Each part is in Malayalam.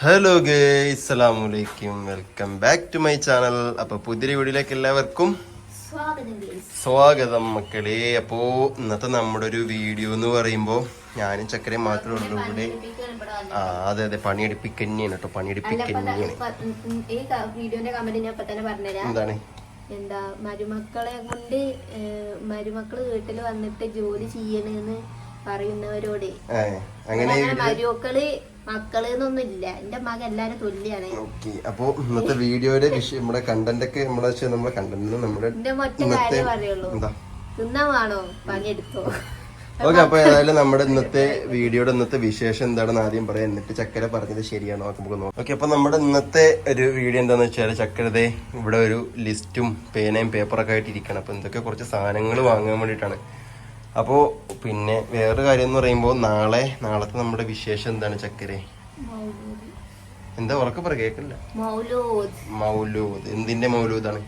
ഹലോ ഗേയ് അസ്സലാമലൈക്കും welcome back to my channel അപ്പൊ പുതിയ വീഡിയോയിലേക്ക് എല്ലാവർക്കും സ്വാഗതം മക്കളെ. അപ്പോ ഇന്നത്തെ നമ്മുടെ ഒരു വീഡിയോ എന്ന് പറയുമ്പോ ഞാനും ചക്കരയും മാത്രമേ ഉള്ളൂ ഇവിടെ. വന്നത്. ആ അതെ അതെ. പണിയെടുപ്പിക്കന്നെയാണ് കേട്ടോ. പണിയെടുപ്പിക്കന്നെയാണ് എന്താണ്? എന്താ മരുമക്കളെ കൊണ്ട് മരുമക്കൾ വീട്ടിൽ വന്നിട്ട് ജോലി ചെയ്യണെന്ന് പറയുന്നവരോട്. അങ്ങനെ മരുമക്കൾ മക്കൾ എന്നൊന്നും ഇല്ല എന്റെ മകൻ എല്ലാരും തുല്യാണ്. ഓക്കെ. അപ്പോ ഇന്നത്തെ വീഡിയോയുടെ വിഷയം നമ്മുടെ കണ്ടന്റ് ഒക്കെ വെച്ചാൽ നമ്മുടെ കണ്ടന്റ് നമ്മുടെ എന്റെ കാര്യം പറയുള്ളൂ. എന്താ? തിന്നാൻ വേണോ? പണിയെടുത്തോ? ഓക്കെ അപ്പൊ ഏതായാലും നമ്മുടെ ഇന്നത്തെ വീഡിയോയുടെ ഇന്നത്തെ വിശേഷം എന്താണെന്ന് ആദ്യം പറയാം. എന്നിട്ട് ചക്കര പറഞ്ഞത് ശരിയാണോ നമുക്ക് നോക്കാം. ഓക്കെ അപ്പൊ നമ്മുടെ ഇന്നത്തെ ഒരു വീഡിയോ എന്താന്ന് വെച്ചാൽ ചക്കരതെ ഇവിടെ ഒരു ലിസ്റ്റും പേനയും പേപ്പറൊക്കെ ആയിട്ട് ഇരിക്കണം. അപ്പൊ എന്തൊക്കെ കുറച്ച് സാധനങ്ങൾ വാങ്ങാൻ വേണ്ടിയിട്ടാണ്. അപ്പോ പിന്നെ വേറൊരു കാര്യം എന്ന് പറയുമ്പോൾ നാളെ നാളത്തെ നമ്മുടെ വിശേഷം എന്താണ് ചക്കരെ. എന്താ ഉറക്കെ പറ കേക്കില്ല മൗലൂദ്. എന്തിന്റെ മൗലൂദാണ്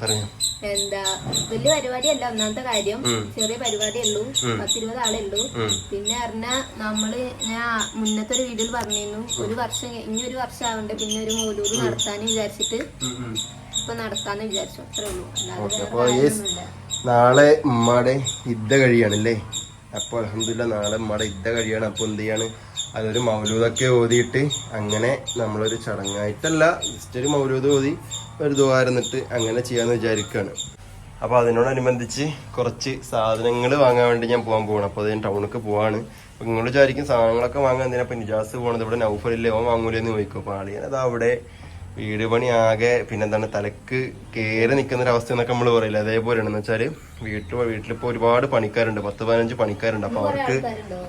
പറഞ്ഞു. എന്താ വലിയ പരിപാടിയല്ല ഒന്നാമത്തെ കാര്യം. ചെറിയ പരിപാടി ഉള്ളൂ. പത്തിരുപത് ആളേ ഉള്ളൂ പിന്നെ പറഞ്ഞ നമ്മൾ ഞാൻ മുന്നത്തെ ഒരു വീഡിയോയിൽ പറഞ്ഞിരുന്നു. ഒരു വർഷം ഇനി ഒരു വർഷം ആവണ്ടേ പിന്നെ ഒരു മൗലൂദ് നടത്താന്ന് വിചാരിച്ചിട്ട്. ഇപ്പൊ നടത്താന്ന് വിചാരിച്ചു. അത്രേ ഉള്ളൂ. അല്ലാതെ നാളെ ഉമ്മയുടെ ഇദ്ദ കഴിയാണല്ലേ? അപ്പോൾ അലഹമില്ല നാളെ ഉമ്മയുടെ ഇദ്ദ കഴിയാണ്. അപ്പോൾ എന്ത് ചെയ്യാണ്? അതൊരു മൗലൂദൊക്കെ ഓതിയിട്ട് അങ്ങനെ നമ്മളൊരു ചടങ്ങായിട്ടല്ല ജസ്റ്റ് ഒരു മൗലൂദ് ഓതി ഒരു ദുവാരന്നിട്ട് അങ്ങനെ ചെയ്യാന്ന് വിചാരിക്കുകയാണ് അപ്പോൾ അതിനോടനുബന്ധിച്ച് കുറച്ച് സാധനങ്ങൾ വാങ്ങാൻ വേണ്ടി ഞാൻ പോകാൻ പോകണം അപ്പോൾ ഞാൻ ടൗണിലേക്ക് പോവാണ്. അപ്പോൾ നിങ്ങൾ വിചാരിക്കും സാധനങ്ങളൊക്കെ വാങ്ങാൻ എന്തിനാ? ഇപ്പോൾ നിജാസ് പോകണത് ഇവിടെ നൗഫറില്ലേ ഓൻ വാങ്ങൂലെന്ന് ചോദിക്കും. അപ്പോൾ ആളിയാൻ അവിടെ വീട് പണി ആകെ പിന്നെന്താണ് തലക്ക് കയറി നിൽക്കുന്ന ഒരു അവസ്ഥ എന്നൊക്കെ നമ്മൾ പറയില്ല? അതേപോലെയാണ് എന്ന് വെച്ചാൽ വീട്ടിൽ വീട്ടിലിപ്പോ ഒരുപാട് പണിക്കാരുണ്ട്. പത്ത് പതിനഞ്ച് പണിക്കാരുണ്ട്. അപ്പൊ അവർക്ക്?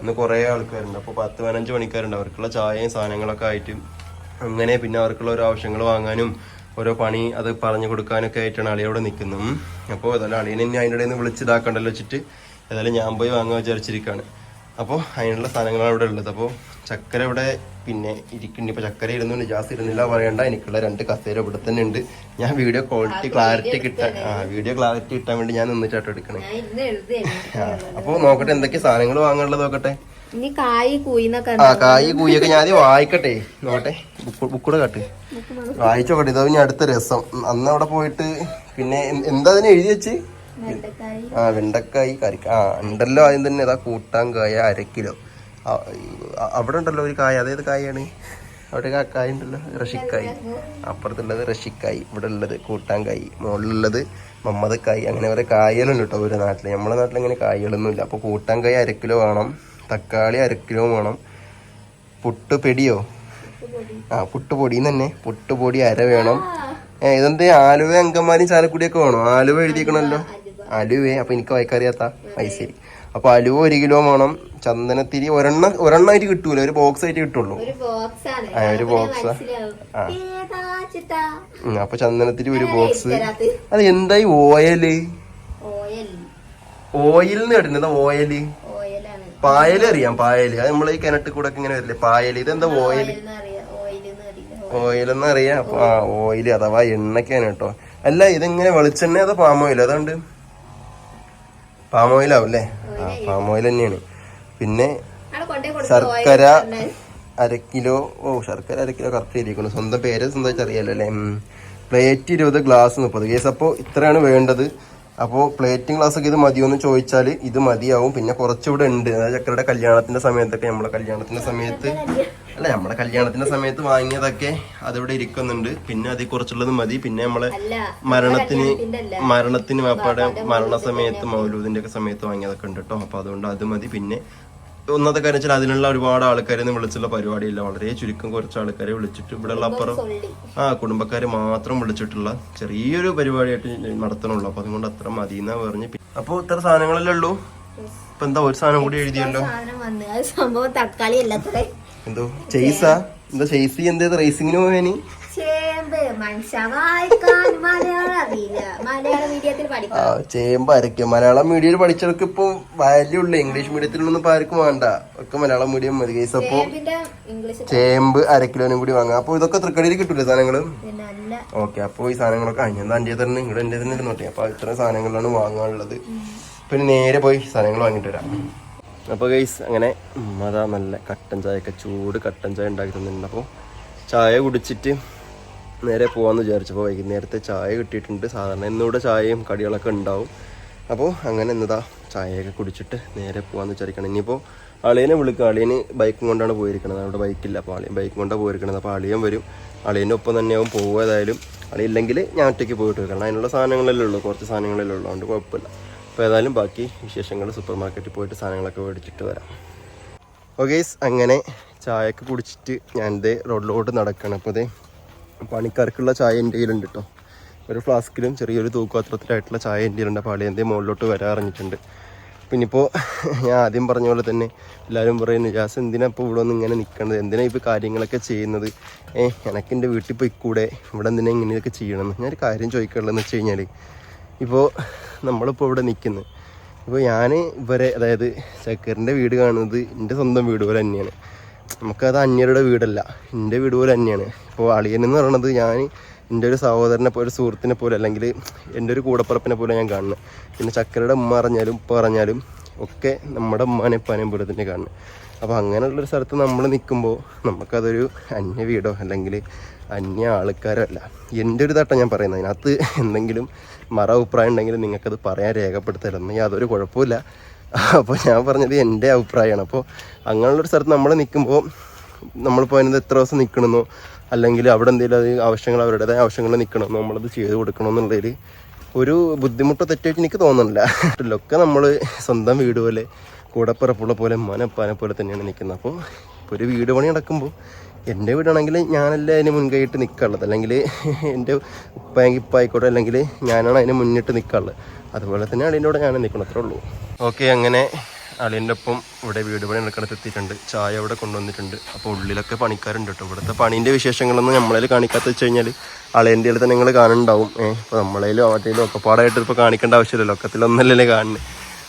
ഇന്ന് കുറെ ആൾക്കാരുണ്ട്. അപ്പൊ പത്ത് പതിനഞ്ച് പണിക്കാരുണ്ട്. അവർക്കുള്ള ചായയും സാധനങ്ങളൊക്കെ ആയിട്ട് അങ്ങനെ പിന്നെ അവർക്കുള്ള ഓരോ ആവശ്യങ്ങൾ വാങ്ങാനും ഓരോ പണി അത് പറഞ്ഞു കൊടുക്കാനൊക്കെ ആയിട്ടാണ് അളിയോടെ നിൽക്കുന്നത്. അപ്പോൾ ഏതായാലും അളിയനെ അതിന്റെ ഇടയിൽ നിന്ന് വിളിച്ചിതാക്കണ്ടല്ലോ വെച്ചിട്ട്. ഏതായാലും ഞാൻ പോയി വാങ്ങാൻ വിചാരിച്ചിരിക്കുകയാണ് അപ്പോൾ അതിനുള്ള സാധനങ്ങളാണ് ഇവിടെ ഉള്ളത്. അപ്പോൾ ചക്കര ഇവിടെ പിന്നെ ഇരിക്കുന്നുണ്ട്. ഇപ്പോൾ ചക്കര ഇരുന്നു നിജാസ് ഇരുന്നില്ല പറയണ്ട. എനിക്കുള്ള രണ്ട് കസേര ഇവിടെ തന്നെ ഉണ്ട്. ഞാൻ വീഡിയോ ക്വാളിറ്റി ക്ലാരിറ്റി കിട്ടാൻ ആ വീഡിയോ ക്ലാരിറ്റി കിട്ടാൻ വേണ്ടി ഞാൻ നിന്നിട്ടാട്ടോ എടുക്കണേ. ഞാൻ അപ്പോൾ നോക്കട്ടെ എന്തൊക്കെ സാധനങ്ങൾ വാങ്ങാനുള്ളത് നോക്കട്ടെ. ആ കായ് കൂയൊക്കെ ഞാൻ വായിക്കട്ടെ. നോക്കട്ടെ. ബുക്ക് ബുക്കൂടെ കാട്ട്. വായിച്ചോക്കട്ടെ. ഇതാവും ഇനി അടുത്ത രസം. അന്ന് അവിടെ പോയിട്ട് പിന്നെ എന്താ അതിനെ എഴുതി വെച്ച്? ആ വെണ്ടക്കായി കറി. ആ ഉണ്ടല്ലോ ആദ്യം തന്നെ. അതാ കൂട്ടാൻ കായ അര കിലോ. അവിടെ ഉണ്ടല്ലോ ഒരു കായ. അതേത് കായാണ്? അവിടെ കായ ഉണ്ടല്ലോ. റഷിക്കായി. അപ്പുറത്തുള്ളത് റഷിക്കായി. ഇവിടെ ഉള്ളത് കൂട്ടാൻകായി മുകളിലുള്ളത് മമ്മദക്കായി അങ്ങനെ കുറെ കായലുണ്ട് കേട്ടോ ഒരു നാട്ടിൽ നമ്മുടെ നാട്ടിൽ അങ്ങനെ കായകളൊന്നും ഇല്ല അപ്പോൾ കൂട്ടാൻകായി അര കിലോ വേണം. തക്കാളി അര കിലോ വേണം. പുട്ടുപെടിയോ? ആ പുട്ടുപൊടി തന്നെ. പുട്ടുപൊടി അര വേണം. ഏ ഇതെന്ത്? ആലുവ അങ്കമാലി ചാലക്കുടിയൊക്കെ വേണോ? ആലുവ എഴുതിക്കണല്ലോ അലുവേ അപ്പൊ എനിക്ക് വായിക്കറിയാത്ത അത് ശരി അപ്പൊ അലുവ ഒരു കിലോ വേണം. ചന്ദനത്തിരി ഒരെണ്ണം ഒരെണ്ണമായിട്ട് കിട്ടൂല. ഒരു ബോക്സ് ആയിട്ട് കിട്ടുള്ളൂ. ഒരു ബോക്സ് ആണ്. ആ, ഒരു ബോക്സ് ആ. അപ്പൊ ചന്ദനത്തിരി ഒരു ബോക്സ് അത് എന്തായി? ഓയൽ. ഓയിൽ. ഓയിൽ എന്ന് കേട്ടിട്ടുണ്ട് ഓയൽ? പായൽ അറിയാം പായൽ. അത് നമ്മളെ ഈ കിണറ്റിൽ കൂടെ ഇങ്ങനെ വരില്ലേ? പായൽ. ഇതെന്താ ഓയൽ? ഓയിൽ അറിയാം. ഓയിൽ. അപ്പൊ ആ ഓയിൽ അഥവാ എണ്ണക്കാണ് കേട്ടോ. അല്ല ഇതെങ്ങനെ വെളിച്ചെണ്ണ അതോ പാമോയിൽ ഓയിൽ അതുകൊണ്ട് പാം ഓയിൽ അല്ലേ ആ പാം ഓയിൽ തന്നെയാണ്. പിന്നെ ശർക്കര അര കിലോ ഓ ശർക്കര അര കിലോ കറക്റ്റ് ചെയ്തിരിക്കുന്നു സ്വന്തം പേര് സ്വന്തമായിട്ട് അറിയാലോ അല്ലേ പ്ലേറ്റ് ഇരുപത് ഗ്ലാസ് മുപ്പത്. കേസ് അപ്പോൾ ഇത്രയാണ് വേണ്ടത്. അപ്പോൾ പ്ലേറ്റും ഗ്ലാസ് ഒക്കെ ഇത് മതിയോ എന്ന് ചോദിച്ചാൽ ഇത് മതിയാവും. പിന്നെ കുറച്ചുകൂടെ ഉണ്ട്. അതായത് ചക്കരയുടെ കല്യാണത്തിന്റെ സമയത്തൊക്കെ നമ്മളെ കല്യാണത്തിന്റെ സമയത്ത് അല്ല നമ്മുടെ കല്യാണത്തിന്റെ സമയത്ത് വാങ്ങിയതൊക്കെ അതിവിടെ ഇരിക്കുന്നുണ്ട്. പിന്നെ അതിൽ കുറച്ചുള്ളത് മതി. പിന്നെ നമ്മളെ മരണത്തിന് മരണത്തിന് വേപ്പാടെ മരണ മരണസമയത്ത് മൗലൂദിന്റെ ഒക്കെ സമയത്ത് വാങ്ങിയതൊക്കെ ഉണ്ട് കേട്ടോ. അപ്പൊ അതുകൊണ്ട് അത് മതി. പിന്നെ ഒന്നാമത്തെ കാര്യം വെച്ചാൽ അതിനുള്ള ഒരുപാട് ആൾക്കാരെ ഒന്നും വിളിച്ചുള്ള പരിപാടിയില്ല. വളരെ ചുരുക്കം കുറച്ച് ആൾക്കാരെ വിളിച്ചിട്ട് ഇവിടെയുള്ള അപ്പുറം ആ കുടുംബക്കാരെ മാത്രം വിളിച്ചിട്ടുള്ള ചെറിയൊരു പരിപാടിയായിട്ട് നടത്തണുള്ളൂ. അപ്പൊ അതുകൊണ്ട് അത്ര മതി എന്നാ പറഞ്ഞ് അപ്പൊ ഇത്ര സാധനങ്ങളല്ലേ ഉള്ളൂ? ഇപ്പൊ എന്താ ഒരു സാധനം കൂടി എഴുതിയല്ലോ? സംഭവം തക്കാളി അല്ലത്രേ എന്തോ ചെയ്സാ എന്താ ചെയ്സി എന്തേത് റേസിങ്ങിന് പോയാനി? ചേമ്പ്. അരക്കും മലയാളം മീഡിയം പഠിച്ചവർക്ക് ഇപ്പൊ വാല്യൂ ഉള്ളു. ഇംഗ്ലീഷ് മീഡിയത്തിലൊന്നും ഇപ്പൊ ആർക്കും വേണ്ട. ഒക്കെ മലയാളം മീഡിയം മതി കേസ് അപ്പൊ ചേമ്പ് അര കിലോനും കൂടി വാങ്ങാം. അപ്പൊ ഇതൊക്കെ തൃക്കടിയിൽ കിട്ടൂലേ സാധനങ്ങൾ? നല്ല ഓക്കെ അപ്പൊ ഈ സാധനങ്ങളൊക്കെ അഞ്ഞാ എന്റെ തന്നെ ഇങ്ങടെ എന്റെ തന്നെ ഇരുന്നോട്ടെ അപ്പൊ ഇത്ര സാധനങ്ങളാണ് വാങ്ങാനുള്ളത്. പിന്നെ നേരെ പോയി സാധനങ്ങൾ വാങ്ങിട്ട് വരാം. അപ്പോൾ ഗൈസ് അങ്ങനെ അതാ നല്ല കട്ടൻ ചായയൊക്കെ ചൂട് കട്ടൻ ചായ ഉണ്ടാക്കി തന്നിട്ടുണ്ട് അപ്പോൾ ചായ കുടിച്ചിട്ട് നേരെ പോകാമെന്ന് വിചാരിച്ചപ്പോൾ വൈകുന്നേരത്തെ ചായ കിട്ടിയിട്ടുണ്ട്. സാധാരണ ഇന്നിവിടെ ചായയും കടികളൊക്കെ ഉണ്ടാവും. അപ്പോൾ അങ്ങനെ എന്നതാ ചായയൊക്കെ കുടിച്ചിട്ട് നേരെ പോകാമെന്ന് വിചാരിക്കണം ഇനിയിപ്പോൾ അളിയനെ വിളിക്കുക അളിയന് ബൈക്കും കൊണ്ടാണ് പോയിരിക്കുന്നത്. അവിടെ ബൈക്കില്ല അപ്പോൾ അളിയൻ ബൈക്കും കൊണ്ടാണ് പോയിരിക്കുന്നത്. അപ്പോൾ അളിയൻ വരും. അളിയന്റെ ഒപ്പം തന്നെയാവും പോകുക ഏതായാലും. അളിയില്ലെങ്കിൽ ഞാൻ ഒറ്റയ്ക്ക് പോയിട്ട് കാരണം അതിനുള്ള സാധനങ്ങളല്ലേ ഉള്ളൂ. കുറച്ച് സാധനങ്ങളല്ലേ ഉള്ളൂ. അതുകൊണ്ട് കുഴപ്പമില്ല. അപ്പോൾ ഏതായാലും ബാക്കി വിശേഷങ്ങൾ സൂപ്പർ മാർക്കറ്റിൽ പോയിട്ട് സാധനങ്ങളൊക്കെ മേടിച്ചിട്ട് വരാം. ഓക്കേസ് അങ്ങനെ ചായയൊക്കെ കുടിച്ചിട്ട് ഞാൻ ഇതേ റോഡിലോട്ട് നടക്കണം. അപ്പോൾ ഇതേ പണിക്കാർക്കുള്ള ചായ എന്റെ കയ്യിലുണ്ട് കേട്ടോ ഒരു ഫ്ലാസ്കിലും ചെറിയൊരു തൂക്കുപാത്രത്തിലായിട്ടുള്ള ചായ എന്റെ കയ്യിലുണ്ട്. അപ്പോൾ അളിയന്റെ മുകളിലോട്ട് വരാറിഞ്ഞിട്ടുണ്ട്. പിന്നെ ഇപ്പോൾ ഞാൻ ആദ്യം പറഞ്ഞ പോലെ തന്നെ എല്ലാവരും പറയും നിജാസ് എന്തിനാ ഇപ്പോൾ ഇവിടെ ഒന്ന് ഇങ്ങനെ നിൽക്കണത് എന്തിനാ ഇപ്പോൾ കാര്യങ്ങളൊക്കെ ചെയ്യുന്നത്? ഏഹ് എനിക്ക് എന്റെ വീട്ടിൽ പോയി കൂടെ ഇവിടെ എന്തിനാ ഇങ്ങനെയൊക്കെ ചെയ്യണമെന്ന് ഞാനൊരു കാര്യം ചോദിക്കാനുള്ളതെന്ന് വെച്ച് കഴിഞ്ഞാൽ ഇപ്പോൾ നമ്മളിപ്പോൾ ഇവിടെ നിൽക്കുന്നത് ഇപ്പോൾ ഞാൻ ഇവരെ അതായത് ചക്കറിന്റെ വീട് കാണുന്നത് എന്റെ സ്വന്തം വീട് പോലെ തന്നെയാണ്. നമുക്കത് അന്യരുടെ വീടല്ല എന്റെ വീട് പോലെ തന്നെയാണ്. ഇപ്പോൾ അളിയൻ എന്ന് പറയുന്നത് ഞാൻ എന്റെ ഒരു സഹോദരനെ പോലെ ഒരു സുഹൃത്തിനെ പോലെ അല്ലെങ്കിൽ എന്റെ ഒരു കൂടപ്പുറപ്പിനെ പോലെ ഞാൻ കാണുന്നത് പിന്നെ ചക്കരയുടെ ഉമ്മ അറിഞ്ഞാലും ഉപ്പ പറഞ്ഞാലും ഒക്കെ നമ്മുടെ ഉമ്മാനെ ഉപ്പാനെയും പോലെ തന്നെ കാണുന്നത് അപ്പോൾ അങ്ങനെയുള്ളൊരു സ്ഥലത്ത് നമ്മൾ നിൽക്കുമ്പോൾ നമുക്കതൊരു അന്യ വീടോ അല്ലെങ്കിൽ അന്യ ആൾക്കാരല്ല. എന്റെ ഒരു തട്ടം ഞാൻ പറയുന്നത് അതിനകത്ത് എന്തെങ്കിലും മറ അഭിപ്രായം ഉണ്ടെങ്കിൽ നിങ്ങൾക്കത് പറയാൻ രേഖപ്പെടുത്തരുന്നു യാതൊരു കുഴപ്പമില്ല അപ്പോൾ ഞാൻ പറഞ്ഞത് എന്റെ അഭിപ്രായമാണ്. അപ്പോൾ അങ്ങനെയുള്ളൊരു സ്ഥലത്ത് നമ്മൾ നിൽക്കുമ്പോൾ നമ്മളിപ്പോൾ അതിനകത്ത് എത്ര ദിവസം നിൽക്കണമെന്നോ അല്ലെങ്കിൽ അവിടെ എന്തെങ്കിലും അത് ആവശ്യങ്ങൾ അവരുടേതായ ആവശ്യങ്ങൾ നിൽക്കണമെന്നോ നമ്മളത് ചെയ്ത് കൊടുക്കണമെന്നുള്ളതിൽ ഒരു ബുദ്ധിമുട്ടോ തെറ്റായിട്ട് എനിക്ക് തോന്നുന്നില്ല. ഒക്കെ നമ്മൾ സ്വന്തം വീട് പോലെ കൂടപ്പിറപ്പുള്ള പോലെ മനപ്പാനെ പോലെ തന്നെയാണ് നിൽക്കുന്നത് അപ്പോൾ ഇപ്പോൾ ഒരു വീട് പണി നടക്കുമ്പോൾ എന്റെ വീടാണെങ്കിൽ ഞാനല്ല അതിന് മുൻകൈയിട്ട് നിൽക്കാനുള്ളത് അല്ലെങ്കിൽ എന്റെ ഉപ്പായെങ്കിൽ ഉപ്പായിക്കോട്ടെ അല്ലെങ്കിൽ ഞാനാണ് അതിന് മുന്നിട്ട് നിൽക്കാനുള്ളത് അതുപോലെ തന്നെ അളിന്റെ കൂടെ ഞാൻ നിൽക്കണം അത്രേ ഉള്ളൂ. ഓക്കെ അങ്ങനെ അളിന്റെ ഒപ്പം ഇവിടെ വീട് പണി നടക്കണത്ത് എത്തിയിട്ടുണ്ട്. ചായ ഇവിടെ കൊണ്ടുവന്നിട്ടുണ്ട്. അപ്പോൾ ഉള്ളിലൊക്കെ പണിക്കാരുണ്ട് കേട്ടോ. ഇവിടുത്തെ പണീന്റെ വിശേഷങ്ങളൊന്നും നമ്മളതിൽ കാണിക്കാത്ത വെച്ച് കഴിഞ്ഞാൽ അളിന്റെ തന്നെ നിങ്ങൾ കാണുന്നുണ്ടാവും. ഏഹ് ഇപ്പോൾ നമ്മളതിലും അവരുടെയിലും ഒക്കെ പാടായിട്ട് ഇപ്പോൾ കാണിക്കേണ്ട ആവശ്യമില്ലല്ലോ. ഒക്കത്തിലൊന്നല്ലേ കാണുന്നത്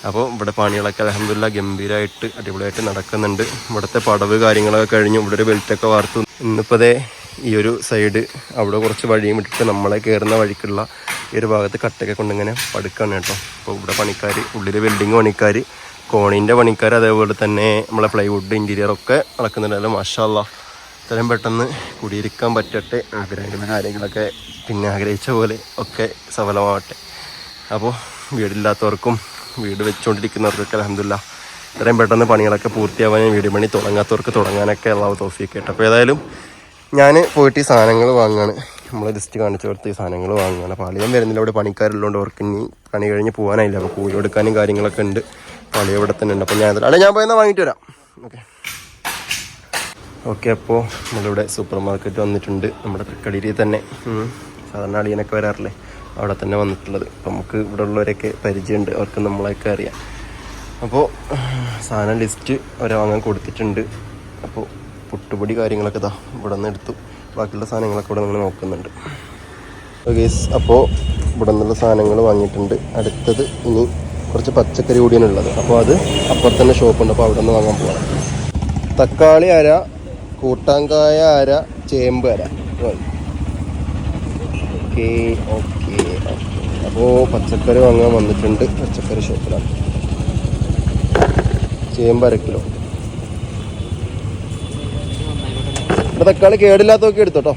അപ്പോൾ ഇവിടെ പണികളൊക്കെ അലഹമില്ല ഗംഭീരമായിട്ട് അടിപൊളിയായിട്ട് നടക്കുന്നുണ്ട്. ഇവിടുത്തെ പടവ് കാര്യങ്ങളൊക്കെ കഴിഞ്ഞു ഇവിടെ ഒരു ബെൽറ്റൊക്കെ വാർത്തു. ഇന്നിപ്പോൾ ഈ ഒരു സൈഡ് അവിടെ കുറച്ച് വഴിയും വിട്ടിട്ട് നമ്മളെ കയറുന്ന വഴിക്കുള്ള ഈ ഒരു ഭാഗത്ത് കട്ടൊക്കെ കൊണ്ടിങ്ങനെ പടുക്കാണ് കേട്ടോ. അപ്പോൾ ഇവിടെ പണിക്കാർ ഉള്ളിൽ വെൽഡിങ് പണിക്കാർ കോണീന്റെ പണിക്കാർ അതേപോലെ തന്നെ നമ്മളെ പ്ലൈവുഡ് ഇന്റീരിയറൊക്കെ നടക്കുന്നുണ്ടല്ലോ മാഷാല്ല ഇത്രയും പെട്ടെന്ന് കുടിയിരിക്കാൻ പറ്റട്ടെ ആഗ്രഹിക്കുന്ന കാര്യങ്ങളൊക്കെ പിന്നെ ആഗ്രഹിച്ച പോലെ ഒക്കെ സഫലമാവട്ടെ. അപ്പോൾ വീടില്ലാത്തവർക്കും വീട് വെച്ചുകൊണ്ടിരിക്കുന്നവർക്കൊക്കെ അലഹമില്ല ഇത്രയും പെട്ടെന്ന് പണികളൊക്കെ പൂർത്തിയാവാൻ വീട് പണി തുടങ്ങാത്തവർക്ക് തുടങ്ങാനൊക്കെ ഉള്ള തോഫിയൊക്കെ കേട്ടോ അപ്പോൾ ഏതായാലും ഞാൻ പോയിട്ട് ഈ സാധനങ്ങൾ വാങ്ങാണ്. നമ്മൾ ലിസ്റ്റ് കാണിച്ചു കൊടുത്ത് ഈ സാധനങ്ങൾ വാങ്ങുകയാണ് അപ്പോൾ അളിയൻ വരുന്നില്ല അവിടെ പണിക്കാരുള്ളതുകൊണ്ട് അവർക്ക് ഇനി പണി കഴിഞ്ഞ് പോകാനായില്ല അപ്പോൾ കൂലി കൊടുക്കാനും കാര്യങ്ങളൊക്കെ ഉണ്ട്. പണി ഇവിടെ തന്നെ ഉണ്ട്. അപ്പോൾ ഞാൻ അല്ല ഞാൻ പോയെന്നാൽ വാങ്ങിയിട്ട് വരാം. ഓക്കെ. ഓക്കെ അപ്പോൾ നമ്മളിവിടെ സൂപ്പർ മാർക്കറ്റ് വന്നിട്ടുണ്ട്. നമ്മുടെ തൃക്കടിയിൽ തന്നെ. സാധാരണ അളിയനൊക്കെ വരാറില്ലേ? അവിടെ തന്നെ വന്നിട്ടുള്ളത്. അപ്പം നമുക്ക് ഇവിടെ ഉള്ളവരൊക്കെ പരിചയമുണ്ട്. അവർക്ക് നമ്മളെയൊക്കെ അറിയാം. അപ്പോൾ സാധനം ലിസ്റ്റ് അവരെ വാങ്ങാൻ കൊടുത്തിട്ടുണ്ട്. അപ്പോൾ പുട്ടുപൊടി കാര്യങ്ങളൊക്കെ ഇതാ ഇവിടെ നിന്ന് എടുത്തു. ബാക്കിയുള്ള സാധനങ്ങളൊക്കെ ഇവിടെ നിങ്ങൾ നോക്കുന്നുണ്ട്. ഓക്കെ അപ്പോൾ ഇവിടെ നിന്നുള്ള സാധനങ്ങൾ വാങ്ങിയിട്ടുണ്ട്. അടുത്തത് ഇനി കുറച്ച് പച്ചക്കറി കൂടിയാണ് ഉള്ളത് അപ്പോൾ അത് അപ്പുറത്ത് തന്നെ ഷോപ്പുണ്ട്. അപ്പോൾ അവിടെ നിന്ന് വാങ്ങാൻ പോകണം തക്കാളി അര കൂട്ടാങ്കായ അര ചേമ്പ് അര. ഓക്കെ ഓക്കെ അപ്പോൾ പച്ചക്കറി വാങ്ങാൻ വന്നിട്ടുണ്ട്. പച്ചക്കറി ഷോപ്പിലാണ്. ചേമ്പ് അര കിലോ. ഇവിടെ തക്കാളി കേടില്ലാത്തൊക്കെ എടുത്തോട്ടോ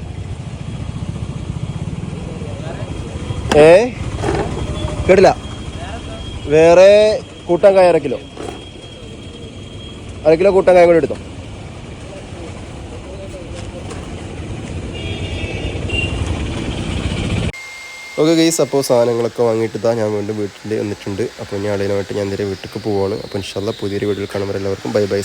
ഏ? കേടില്ല. വേറെ കൂട്ടാങ്കായ അര കിലോ. അര കിലോ കൂട്ടാങ്കായ കൂടി എടുത്തോ. ഓക്കെ ഗൈസ് അപ്പോൾ സാധനങ്ങളൊക്കെ വാങ്ങിയിട്ട് ഇതാ ഞാൻ വീണ്ടും വീട്ടിൽ വന്നിട്ടുണ്ട്. അപ്പോൾ ഞാൻ അളിയനുമായിട്ട് ഞാൻ നേരെ വീട്ടിലേക്ക് പോവാണ്. അപ്പോൾ ഇൻഷാല്ല പുതിയൊരു വീട്ടിൽ കാണുമ്പോൾ എല്ലാവർക്കും ബൈ ബൈ